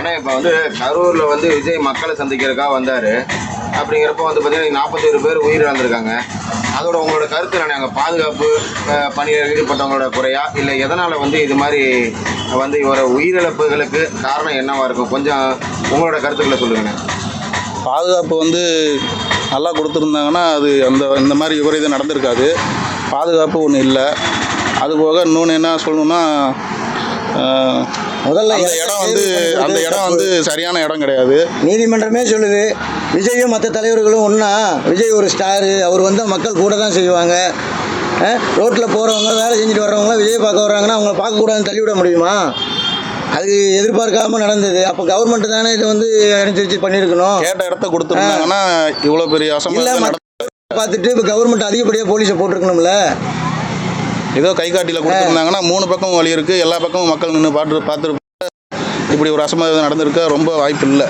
ஆனால் இப்போ வந்து கரூரில் வந்து விஜய் மக்களை சந்திக்கிறதுக்காக வந்தார். அப்படிங்கிறப்ப வந்து பார்த்தீங்கன்னா நாற்பத்தேழு பேர் உயிர் இழந்திருக்காங்க. அதோட உங்களோட கருத்து என்ன அங்கே பாதுகாப்பு பணியில் ஈடுபட்டவங்களோட குறையா? இல்லை எதனால் வந்து இது மாதிரி வந்து இவர உயிரிழப்புகளுக்கு காரணம் என்னவாக இருக்கும்? கொஞ்சம் உங்களோட கருத்துக்களை சொல்லுங்கண்ணே பாதுகாப்பு வந்து நல்லா கொடுத்துருந்தாங்கன்னா அது அந்த இந்த மாதிரி விபரீதம் நடந்திருக்காது. பாதுகாப்பு ஒன்றும் இல்லை. அதுபோக இன்னொன்று என்ன சொல்லணும்னா முதல்ல அந்த இடம் வந்து அந்த இடம் வந்து சரியான இடம் கிடையாது. நீதிமன்றமே சொல்லுது விஜயும் மற்ற தலைவர்களும் ஒன்றா விஜய் ஒரு ஸ்டாரு அவர் வந்தால் மக்கள் கூட தான் செய்வாங்க ரோட்டில் போகிறவங்க வேலை செஞ்சுட்டு வர்றவங்களாம் விஜய் பார்க்க வர்றாங்கன்னா அவங்கள பார்க்கக்கூடாதுன்னு தள்ளிவிட முடியுமா? அது எதிர்பார்க்காம நடந்தது. அப்போ கவர்மெண்ட் தானே இது வந்து அனுசரித்து பண்ணியிருக்கணும். கேட்ட இடத்த கொடுத்துருந்தாங்கன்னா இவ்வளோ பெரிய இல்லை பார்த்துட்டு இப்போ கவர்மெண்ட் அதிகப்படியாக போலீஸை போட்டிருக்கணும்ல. ஏதோ கை காட்டியில் கொடுத்துருந்தாங்கன்னா மூணு பக்கமும் வழி இருக்குது எல்லா பக்கமும் மக்கள் நின்று பார்த்து பார்த்துருப்பாங்க. இப்படி ஒரு அசம்பாவிதம் நடந்திருக்க ரொம்ப வாய்ப்பு இல்லை